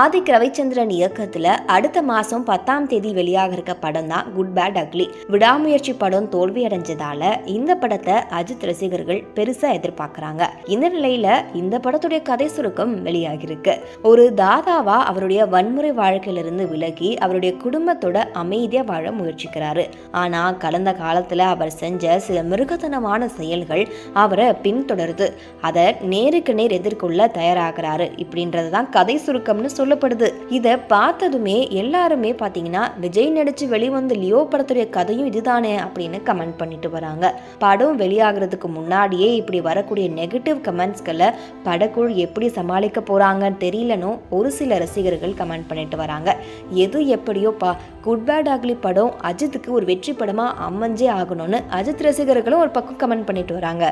ஆதிக் ரவிச்சந்திரன் இயக்கத்துல அடுத்த மாசம் பத்தாம் தேதி வெளியாக இருக்க படம் தான் குட் பேட் அக்லி விடாமுயற்சி படம் தோல்வி அடைஞ்சதால இந்த படத்தை அஜித் ரசிகர்கள் பெருசா எதிர்பார்க்கறாங்க. இந்த நிலையில இந்த படத்துடைய கதை சுருக்கம் வெளியாகிருக்கு ஒரு தாதாவா அவருடைய வன்முறை வாழ்க்கையிலிருந்து விலகி அவருடைய குடும்பத்தோட அமைதியா வாழ முயற்சிக்கிறாரு. ஆனா கலந்த காலத்துல அவர் செஞ்ச சில மிருகத்தனமான செயல்கள் அவரை பின்தொடருது. அதை நேருக்கு நேர் எதிர்கொள்ள தயாராகிறாரு. இப்படின்றது தான் கதை சுருக்கம்னு சொல்லப்படுது. இதை பார்த்ததுமே எல்லாருமே பார்த்தீங்கன்னா விஜய் நடிச்சு வெளிவந்த லியோ படத்துடைய கதையும் இதுதானே அப்படின்னு கமெண்ட் பண்ணிட்டு வராங்க. படம் வெளியாகிறதுக்கு முன்னாடியே இப்படி வரக்கூடிய நெகட்டிவ் கமெண்ட்ஸ்களை படக்குழு எப்படி சமாளிக்க போறாங்கன்னு தெரியலனும் ஒரு சில ரசிகர்கள் கமெண்ட் பண்ணிட்டு வராங்க. எது எப்படியோ பா குட் பேட் அக்லி படம் அஜித்துக்கு ஒரு வெற்றி படமா அமைஞ்சே ஆகணும்னு அஜித் ரசிகர்களும் ஒரு பக்கம் கமெண்ட் பண்ணிட்டு வராங்க.